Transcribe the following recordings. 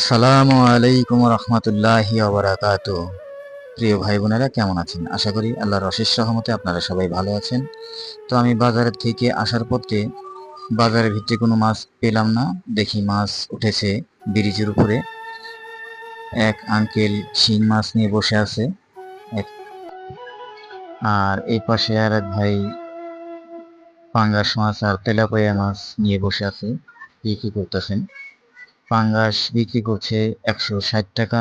আসসালামু আলাইকুম রহমতুল্লাহি ওবরাকাত প্রিয় ভাই বোনেরা, কেমন আছেন? আশা করি আল্লাহর অশেষ সহমতে আপনারা সবাই ভালো আছেন। তো আমি বাজারের থেকে আসার পথে বাজারের ভিতরে কোনো মাছ পেলাম না। দেখি মাছ উঠেছে ব্রিজের উপরে। এক আঙ্কেল শিং মাছ নিয়ে বসে আছে। এক- আর এই পাশে আর এক ভাই পাঙ্গাস মাছ আর তেলাপয়া মাছ নিয়ে বসে আছে। বিক্রি করতেছেন? পাঙ্গাস বিক্রি করছে একশো ষাট টাকা।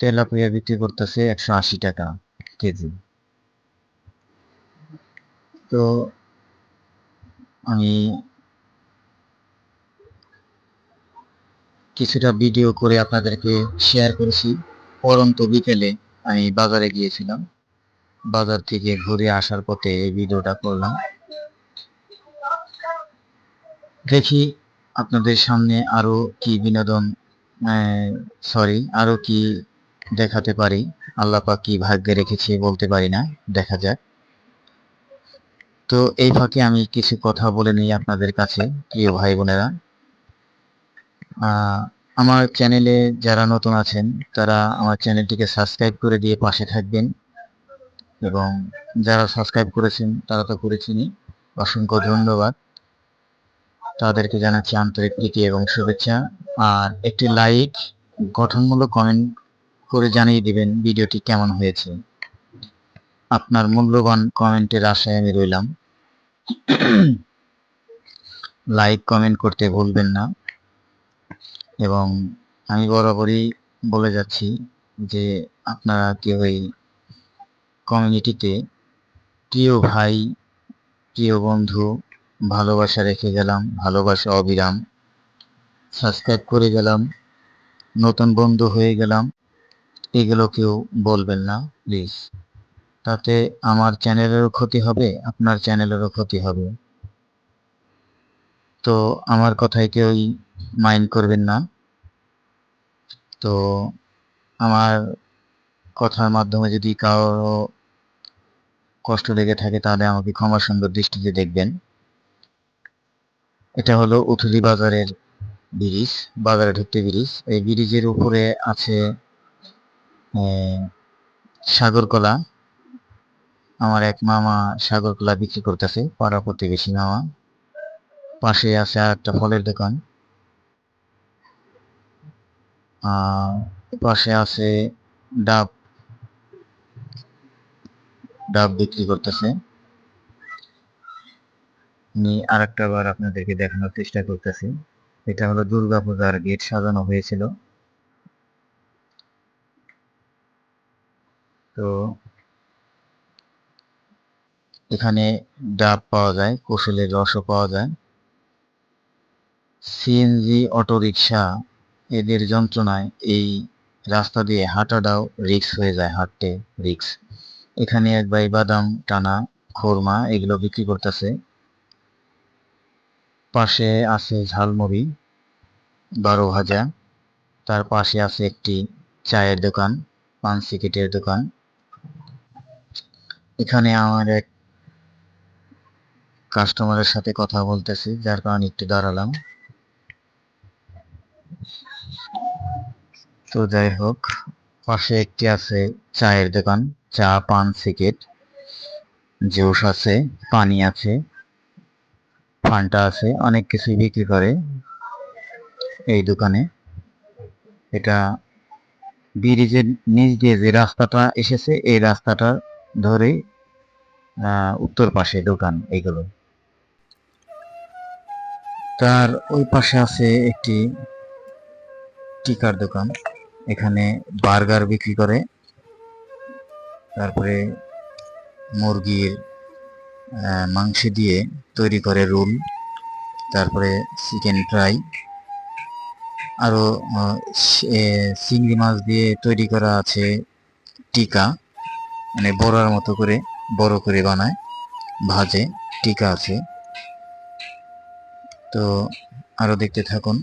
তেলাপিয়া বিক্রি করতেছে একশো আশি টাকা কেজি। তো আমি কিছুটা ভিডিও করে আপনাদেরকে শেয়ার করেছি। পরন্ত বিকেলে আমি বাজারে গিয়েছিলাম। বাজার থেকে ঘুরে আসার পথে এই ভিডিওটা করলাম। দেখি আপনাদের সামনে আরও কি বিনোদন সরি আরও কি দেখাতে পারি? আল্লাহ পাক কি ভাগ্যে রেখেছে বলতে পারি না, দেখা যাক। তো এই ফাঁকে আমি কিছু কথা বলে নিই আপনাদের কাছে, প্রিয় ভাই বোনেরা। আমার চ্যানেলে যারা নতুন আছেন, তারা আমার চ্যানেলটিকে সাবস্ক্রাইব করে দিয়ে পাশে থাকবেন। এবং যারা সাবস্ক্রাইব করেছেন, তারা তো করেছেনই। অসংখ্য ধন্যবাদ। তাদেরকে জানাচ্ছি আন্তরিক প্রীতি এবং শুভেচ্ছা। আর একটি লাইক, গঠনমূলক কমেন্ট করে জানিয়ে দিবেন ভিডিওটি কেমন হয়েছে। আপনার মূল্যবান কমেন্টের আশায় আমি রইলাম। লাইক, কমেন্ট করতে ভুলবেন না। এবং আমি বরাবরই বলে যাচ্ছি যে আপনারা কেউ এই কমিউনিটিতে প্রিয় ভাই, প্রিয় বন্ধু ভালোবাসা রেখে গেলাম, ভালোবাসা অবিরাম। সাবস্ক্রাইব করে গেলাম, নতুন বন্ধু হয়ে গেলাম, এগুলো কেউ বলবেন না প্লিজ তাতে আমার চ্যানেলেরও ক্ষতি হবে, আপনার চ্যানেলেরও ক্ষতি হবে। তো আমার কথায় কেউই মাইন্ড করবেন না। তো আমার কথার মাধ্যমে যদি কারও কষ্ট লেগে থাকে, তাহলে আমাকে ক্ষমা সুন্দর দৃষ্টিতে দেখবেন। এটা হলো উথুলি বাজারের ব্রিজ, বাজারে ঢুকতে ব্রিজ। এই ব্রিজের উপরে আছে সাগরকলা। আমার এক মামা সাগরকলা বিক্রি করতেছে পাড়া প্রতিবেশী মামা। পাশে আছে আর একটা ফলের দোকান। পাশে আছে ডাব ডাব বিক্রি করতেছে। আমি আর বার আপনাদেরকে দেখানোর চেষ্টা করতেছি। এটা হলো দুর্গা পূজার গেট সাজানো হয়েছিল। তো এখানে ডাব পাওয়া যায়, কৌশলের রসও পাওয়া যায়। সিএনজি অটো রিক্সা এদের যন্ত্রণায় এই রাস্তা দিয়ে হাঁটাটাও রিক্স হয়ে যায়, হাঁটতে রিক্স এখানে এক ভাই বাদাম, টানা, খোরমা এগুলো বিক্রি করতেছে। পাশে আছে ঝালমুড়ি বারো ভাজা। তার পাশে আছে একটি চায়ের দোকান, পান সিকেটের দোকান। এখানে আমার এক কাস্টমারের সাথে কথা বলতেছি, যার কারণে একটু দাঁড়ালাম। তো যাই হোক, পাশে একটি আছে চায়ের দোকান, চা, পান সিকেট জুস আছে, পানি আছে। ফান্টা আছে অনেক কিছুই বিক্রি করে এই দোকানে। এটা ব্রিজের নিচ দিয়ে যে রাস্তাটা এসেছে এই রাস্তাটা ধরে আহ, উত্তর পাশে দোকান এইগুলো তার ওই পাশে আছে একটি টিকার দোকান এখানে বার্গার বিক্রি করে তারপরে মুরগির মাংস দিয়ে তৈরি করে রোল তারপরে চিকেন ফ্রাই আরও আহ, সি- এ, চিংড়ি মাছ দিয়ে তৈরি করা আছে টিকা মানে বড়ার মতো করে বড় করে বানায় ভাজে টিকা আছে। তো আরও দেখতে থাকুন।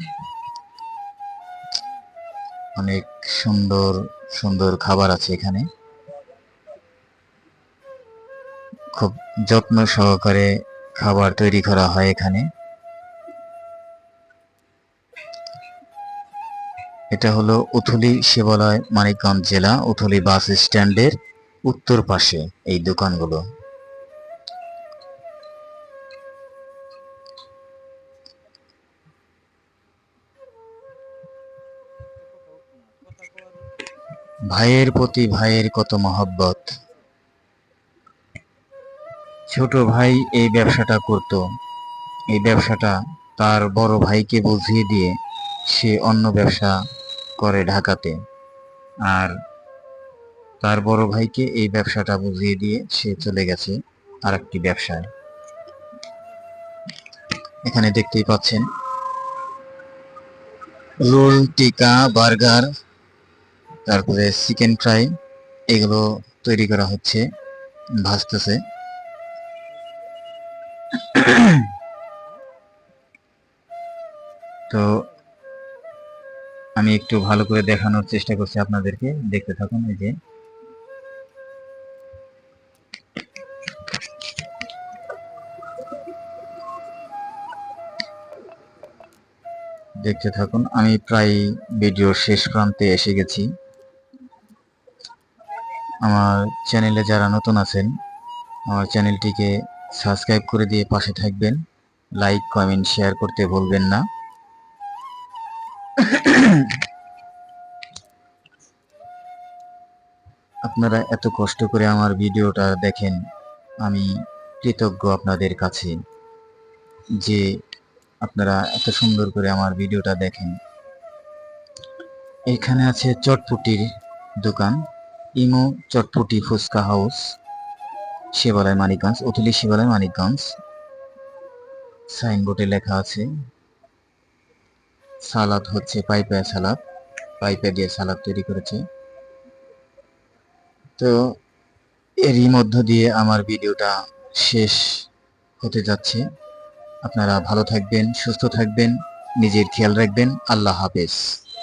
অনেক সুন্দর সুন্দর খাবার আছে এখানে। খুব যত্ন সহকারে খাবার তৈরি করা হয় এখানে। এটা হলো উথুলি শিবালয়, মানিকগঞ্জ জেলা, উথুলি বাস স্ট্যান্ডের উত্তর পাশে এই দোকানগুলো। ভাইয়ের প্রতি ভাইয়ের কত মহব্বত। ছোট ভাই এই ব্যবসাটা করত। এই ব্যবসাটা তার বড় ভাইকে বুঝিয়ে দিয়ে সে অন্য ব্যবসা করে ঢাকাতে। আর তার বড় ভাইকে এই ব্যবসাটা বুঝিয়ে দিয়ে সে চলে গেছে আরেকটি ব্যবসায়। এখানে দেখতেই পাচ্ছেন। রোল, টিকা, বার্গার, তারপরে চিকেন ফ্রাই, এগুলো তৈরি করা হচ্ছে, ভাজতেছে। তো আমি একটু ভালো করে দেখানোর চেষ্টা করছি আপনাদেরকে। দেখতে থাকুন, এই যে। দেখতে থাকুন, আমি প্রায় ভিডিওর শেষ প্রান্তে এসে গেছি। আমার চ্যানেলে যারা নতুন আছেন, আমার চ্যানেলটিকে সাবস্ক্রাইব করে দিয়ে পাশে থাকবেন। লাইক, কমেন্ট, শেয়ার করতে ভুলবেন না। আপনারা এত কষ্ট করে আমার ভিডিওটা দেখেন, আমি কৃতজ্ঞ আপনাদের কাছে যে আপনারা এত সুন্দর করে আমার ভিডিওটা দেখেন। এখানে আছে চটপুটির দোকান, ইমো চটপুটি ফুচকা হাউস, শিবালয় মানিকগঞ্জ, অতুলি শিবালয় মানিকগঞ্জ, সাইনবোর্ডে লেখা আছে সালাদ হচ্ছে পাইপে সালাদ, পাইপে দিয়ে সালাদ তৈরি করেছে। তো এরই মধ্য দিয়ে আমার ভিডিওটা শেষ হতে যাচ্ছে। আপনারা ভালো থাকবেন, সুস্থ থাকবেন, নিজের খেয়াল রাখবেন। আল্লাহ হাফেজ।